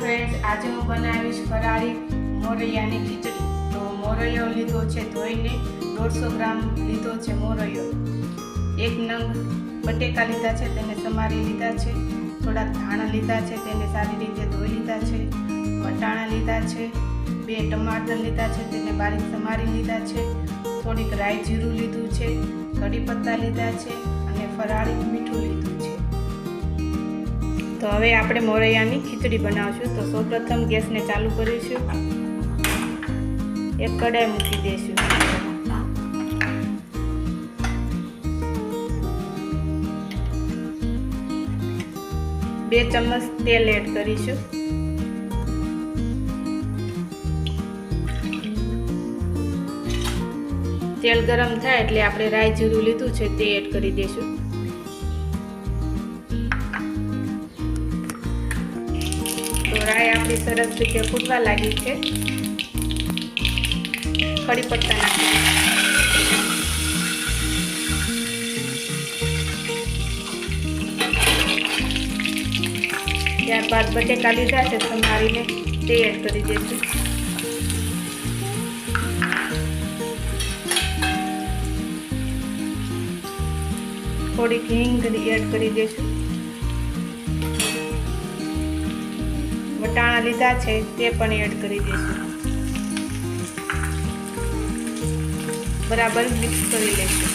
Friends આજે હું બનાવીશ ફરાળી મોરૈયાની ખીચડી. તો મોરૈયો લીધો છે ધોઈને દોઢસો ગ્રામ લીધો છે મોરૈયો. એક નંગ બટેકા લીધા છે, તેને સમારી લીધા છે. થોડાક ધાણા લીધા છે, તેને સારી રીતે ધોઈ લીધા છે. વટાણા લીધા છે, બે ટમાટર લીધા છે, તેને બારીક સમારી લીધા છે. થોડીક રાઈ જીરું લીધું છે, કઢી પત્તા લીધા છે અને ફરાળી મીઠું લીધું તો હવે આપણે મોરૈયાની ખીચડી બનાવશું. તો સૌપ્રથમ ગેસને ચાલુ કરીશું. એક કડાઈ મૂકી દઈશું. બે ચમચ તેલ એડ કરીશું. તેલ ગરમ થાય એટલે આપણે રાઈ જીરું લીધું છે તે એડ કરી દઈશું. રાઈ આપણી સરસ રીતે ફૂટવા લાગી છે. કડી પત્તા નાખી ત્યારબાદ બટેકા લીધા છે સમારીને તે એડ કરી દઈશું થોડીક હિંગ એડ કરી દઈશું વટાણા લીધા છે, તે પણ એડ કરી દઈશું બરાબર મિક્સ કરી લઈશું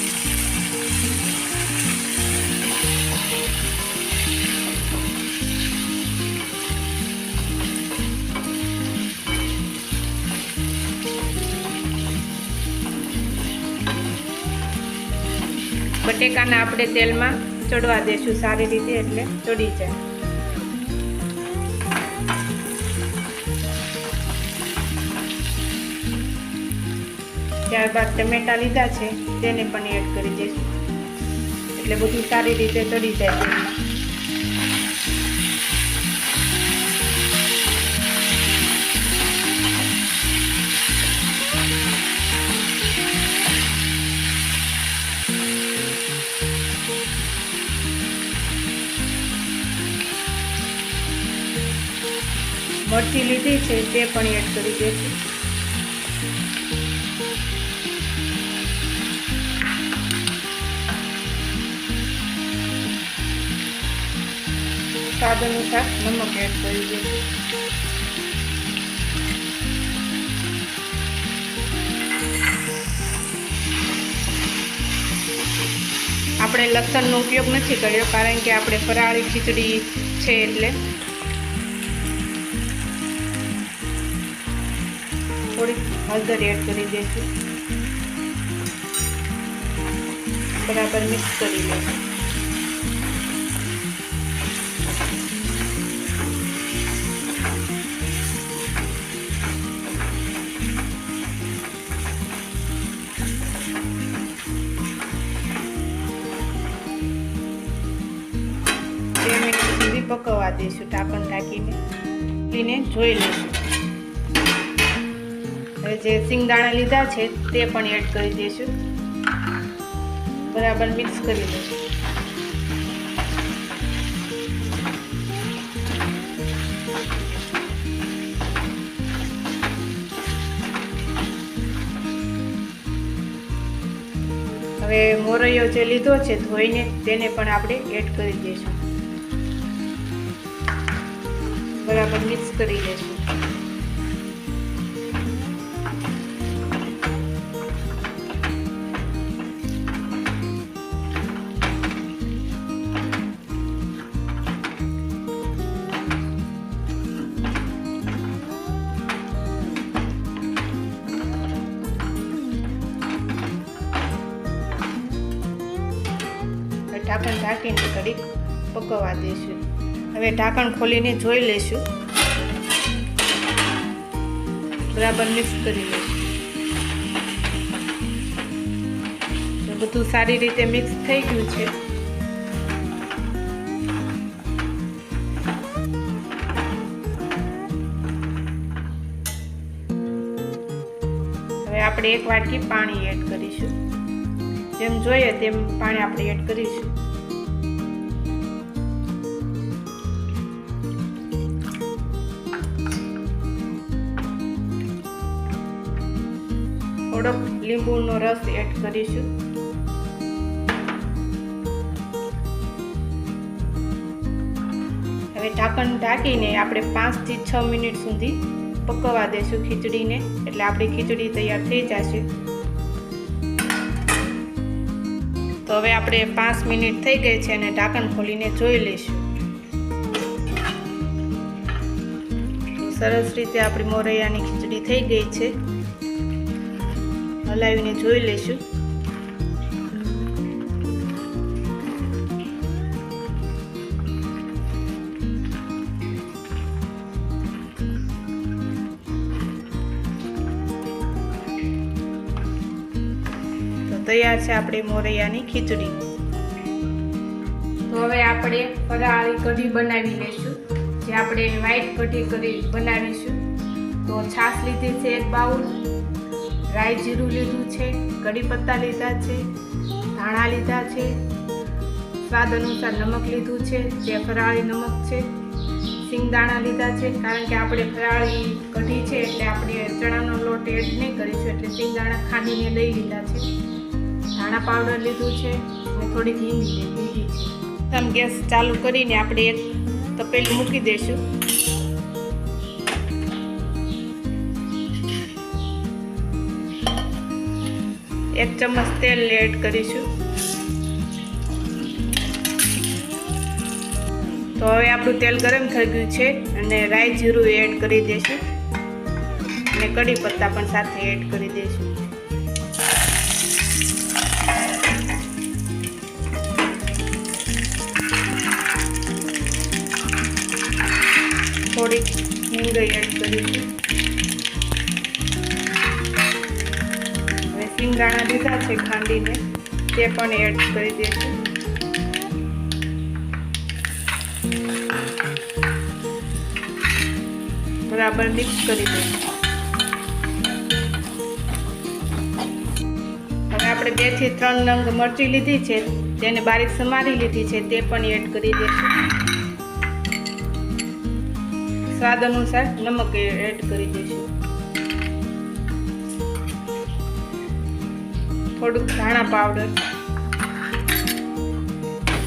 બટેકાને આપણે તેલમાં ચડવા દેશું સારી રીતે, એટલે ચડી જાય. ત્યારબાદ ટમેટા લીધા છે, તેને પણ એડ કરી દઈશું એટલે બધું સારી રીતે ચડી જાય છે. મરચી લીધી છે, તે પણ એડ કરી દઈશું સ્વાદ અનુસાર નમક એડ કરી દઈશું આપણે લસણનો ઉપયોગ નથી કર્યો, કારણ કે આપણે ફરાળી ખીચડી છે એટલે. થોડીક હળદર એડ કરી દઈશું. બરાબર મિક્સ કરી લઈશું પકવવા દઈશું ઢાંકણ ઢાંકીને એને જોઈ લઈશું. હવે જે સિંગદાણા લીધા છે તે પણ એડ કરી દઈશું. બરાબર મિક્સ કરી દઈશું. હવે મોરૈયો જે લીધો છે ધોઈને તેને પણ આપણે એડ કરી દઈશું. બરાબર મિક્સ કરી લેશું. ઢાંકણ ઢાંકીને કડીક પકવવા દઈશું હવે ઢાંકણ ખોલીને જોઈ લઈશું. બરાબર મિક્સ કરી લઈશું. બધું સારી રીતે મિક્સ થઈ ગયું છે. હવે આપણે એક વાટકી પાણી એડ કરીશું. જેમ જોઈએ તેમ પાણી આપણે એડ કરીશું. થોડોક લીંબુનો રસ એડ કરીશું. હવે ઢાંકણ ઢાંકીને આપણે પાંચથી છ મિનિટ સુધી પકવવા દેશું ખીચડીને. એટલે આપણી ખીચડી તૈયાર થઈ જશે. તો હવે આપણે પાંચ મિનિટ થઈ ગઈ છે અને ઢાંકણ ખોલીને જોઈ લઈશું. સરસ રીતે આપણી મોરૈયાની ખીચડી થઈ ગઈ છે. હલાવીને જોઈ લઈશું. તૈયાર છે આપણે મોરૈયાની ખીચડી. તો હવે આપણે ફરાળી કઢી બનાવી લઈશું. જે આપણે વ્હાઈટ કઢી કરી બનાવીશું. તો છાશ લીધી છે એક બાઉલ. રાઈ જીરું લીધું છે, કઢી પત્તા લીધા છે, ધાણા લીધા છે, સ્વાદ અનુસાર નમક લીધું છે, જે ફરાળી નમક છે, સિંગદાણા લીધા છે, કારણ કે આપણે ફરાળી કઢી છે એટલે આપણે ચણાનો લોટ એડ નહીં કરીશું, એટલે સિંગદાણા ખાંડીને લઈ લીધા છે. ધાણા પાવડર લીધું છે અને થોડીક હિંગ લીધી છે. આમ ગેસ ચાલુ કરીને આપણે એક તપેલી મૂકી દઈશું. એક ચમચ તેલ એડ કરીશું. તો હવે આપણું તેલ ગરમ થઈ ગયું છે અને રાઈ જીરું એડ કરી દઈશું. અને કઢી પત્તા પણ સાથે એડ કરી દઈશું. થોડીક હિંગ એડ કરીશું. હવે દીધા છે ખાંડીને, તે પણ એડ કરી દઈશું બરાબર મિક્સ કરી દઈશું હવે આપણે બેથી ત્રણ નંગ મરચી લીધી છે તેને બારીક સમારી લીધી છે, તે પણ એડ કરી દઈશું સ્વાદ અનુસાર નમક એડ કરી દઈશું થોડુંક ધાણા પાવડર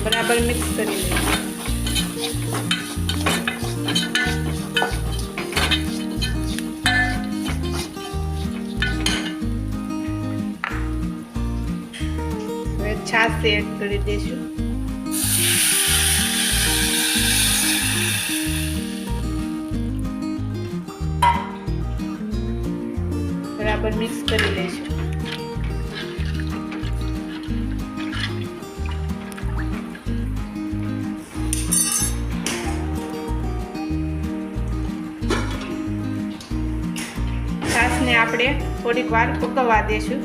બરાબર મિક્સ કરી લઈશું છાશ એડ કરી દઈશું. બરાબર મિક્સ કરી લઈશું. આપણે થોડીક વાર પકવવા દેશું.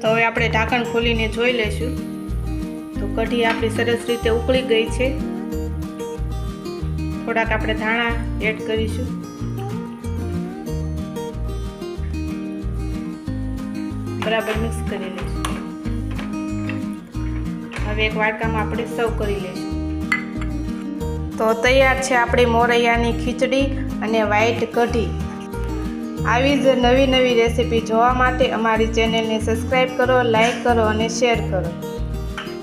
તો હવે આપણે ઢાંકણ ખોલીને જોઈ લઈશું. તો કઢી આપણી સરસ રીતે ઉકળી ગઈ છે. થોડાક આપણે ધાણા એડ કરીશું. બરાબર મિક્સ કરી લઈશું. હવે એક વાડકામાં આપણે સર્વ કરી લઈશું. તો તૈયાર છે આપણી મોરૈયાની ખીચડી અને વ્હાઈટ કઢી. આવી જ નવી નવી રેસીપી જોવા માટે અમારી ચેનલને સબસ્ક્રાઈબ કરો લાઈક કરો અને શેર કરો.